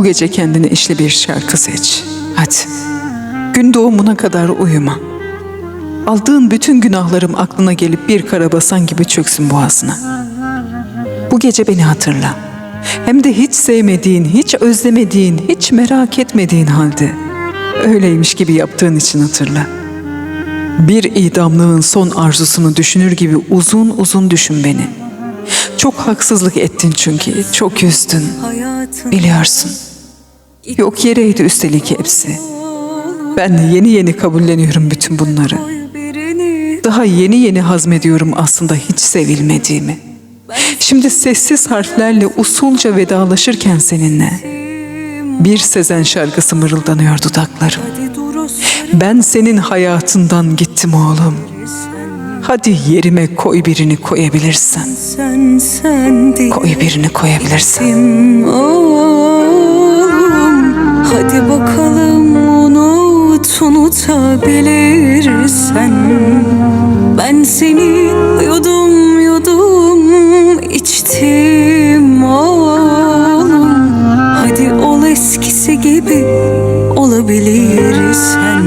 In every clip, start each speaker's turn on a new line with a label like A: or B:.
A: Bu gece kendine işli bir şarkı seç. Hadi. Gün doğumuna kadar uyuma. Aldığın bütün günahlarım aklına gelip bir karabasan gibi çöksün boğazına. Bu gece beni hatırla. Hem de hiç sevmediğin, hiç özlemediğin, hiç merak etmediğin halde. Öyleymiş gibi yaptığın için hatırla. Bir idamlığın son arzusunu düşünür gibi uzun uzun düşün beni. Çok haksızlık ettin çünkü, çok üzdün. Biliyorsun. Yok yereydi üstelik hepsi. Ben de yeni yeni kabulleniyorum bütün bunları. Daha yeni yeni hazmediyorum aslında hiç sevilmediğimi. Şimdi sessiz harflerle usulca vedalaşırken seninle bir Sezen şarkısı mırıldanıyor dudaklarım. Ben senin hayatından gittim oğlum. Hadi yerime koy birini koyabilirsen. Koy birini koyabilirsen.
B: Unutabilirsen Ben seni yudum yudum içtim oğlum. Hadi ol eskisi gibi olabilirsen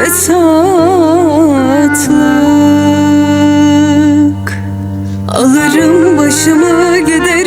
B: fesatlık. Alırım başımı giderim